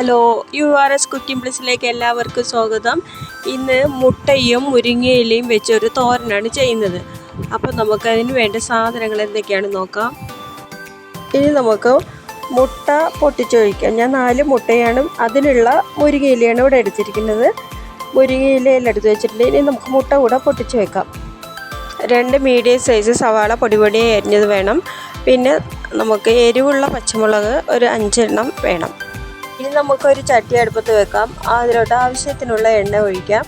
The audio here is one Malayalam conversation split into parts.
Hello U R S cooking പ്ലസിലേക്ക് എല്ലാവർക്കും സ്വാഗതം. ഇന്ന് മുട്ടയും മുരിങ്ങയിലയും വെച്ചൊരു തോരനാണ് ചെയ്യുന്നത്. അപ്പോൾ നമുക്ക് അതിന് വേണ്ട സാധനങ്ങൾ എന്തൊക്കെയാണ് നോക്കാം. ഇനി നമുക്ക് മുട്ട പൊട്ടിച്ചൊഴിക്കാം. ഞാൻ നാല് മുട്ടയാണ് അതിനുള്ള മുരിങ്ങയിലയാണ് ഇവിടെ എടുത്തിരിക്കുന്നത്. മുരിങ്ങയിലയിൽ എടുത്ത് വെച്ചിട്ടുണ്ട്. ഇനി നമുക്ക് മുട്ട കൂടെ പൊട്ടിച്ച് വെക്കാം. രണ്ട് മീഡിയം സൈസ് സവാള പൊടിപൊടിയായി അരിഞ്ഞത് വേണം. പിന്നെ നമുക്ക് എരിവുള്ള പച്ചമുളക് ഒരു അഞ്ചെണ്ണം വേണം. ഇനി നമുക്കൊരു ചട്ടി അടുപ്പത്ത് വെക്കാം. അതിലോട്ട് ആവശ്യത്തിനുള്ള എണ്ണ ഒഴിക്കാം.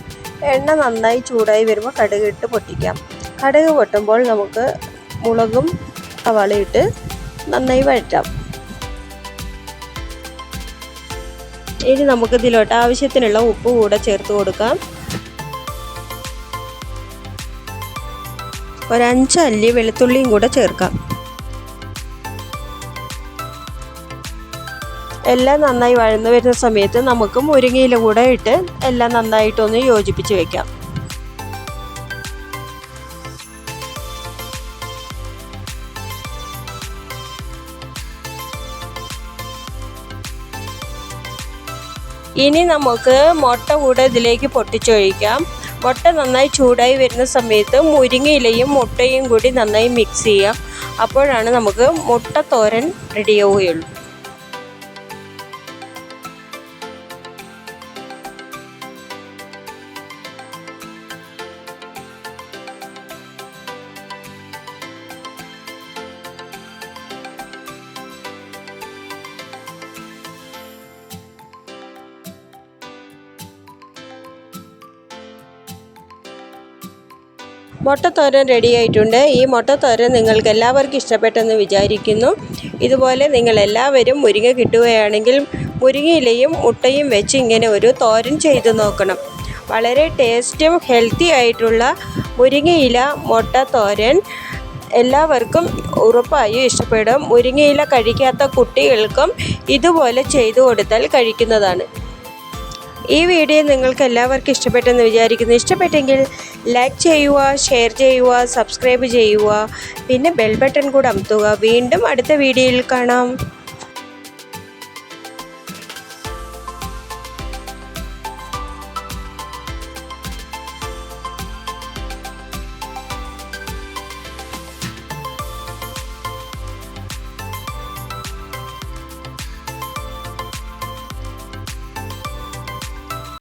എണ്ണ നന്നായി ചൂടായി വരുമ്പോൾ കടുക് ഇട്ട് പൊട്ടിക്കാം. കടുക് പൊട്ടുമ്പോൾ നമുക്ക് മുളകും സവാളയിട്ട് നന്നായി വഴറ്റാം. ഇനി നമുക്ക് ഇതിലോട്ട് ആവശ്യത്തിനുള്ള ഉപ്പ് കൂടെ ചേർത്ത് കൊടുക്കാം. ഒരഞ്ച് അല്ലി വെളുത്തുള്ളിയും കൂടെ ചേർക്കാം. എല്ലാം നന്നായി വഴന്നു വരുന്ന സമയത്ത് നമുക്ക് മുരിങ്ങയില കൂടെ ഇട്ട് എല്ലാം നന്നായിട്ടൊന്ന് യോജിപ്പിച്ച് വെക്കാം. ഇനി നമുക്ക് മുട്ട കൂടെ ഇതിലേക്ക് പൊട്ടിച്ചൊഴിക്കാം. മുട്ട നന്നായി ചൂടായി വരുന്ന സമയത്ത് മുരിങ്ങയിലയും മുട്ടയും കൂടി നന്നായി മിക്സ് ചെയ്യാം. അപ്പോഴാണ് നമുക്ക് മുട്ട തോരൻ റെഡിയാവുകയുള്ളൂ മുട്ടത്തോരൻ റെഡി ആയിട്ടുണ്ട്. ഈ മുട്ടത്തോരൻ നിങ്ങൾക്ക് എല്ലാവർക്കും ഇഷ്ടപ്പെട്ടെന്ന് വിചാരിക്കുന്നു. ഇതുപോലെ നിങ്ങൾ എല്ലാവരും മുരിങ്ങ കിട്ടുകയാണെങ്കിൽ മുരിങ്ങയിലയും മുട്ടയും വെച്ച് ഇങ്ങനെ ഒരു തോരൻ ചെയ്ത് നോക്കണം. വളരെ ടേസ്റ്റും ഹെൽത്തി ആയിട്ടുള്ള മുരിങ്ങയില മുട്ട തോരൻ എല്ലാവർക്കും ഉറപ്പായും ഇഷ്ടപ്പെടും. മുരിങ്ങയില കഴിക്കാത്ത കുട്ടികൾക്കും ഇതുപോലെ ചെയ്തു കൊടുത്താൽ കഴിക്കുന്നതാണ്. ഈ വീഡിയോ നിങ്ങൾക്ക് എല്ലാവർക്കും ഇഷ്ടപ്പെട്ടെന്ന് വിചാരിക്കുന്നു. ഇഷ്ടപ്പെട്ടെങ്കിൽ ലൈക്ക് ചെയ്യുക ഷെയർ ചെയ്യുക സബ്സ്ക്രൈബ് ചെയ്യുക. പിന്നെ ബെൽ ബട്ടൺ കൂടെ അമർത്തുക. വീണ്ടും അടുത്ത വീഡിയോയിൽ കാണാം.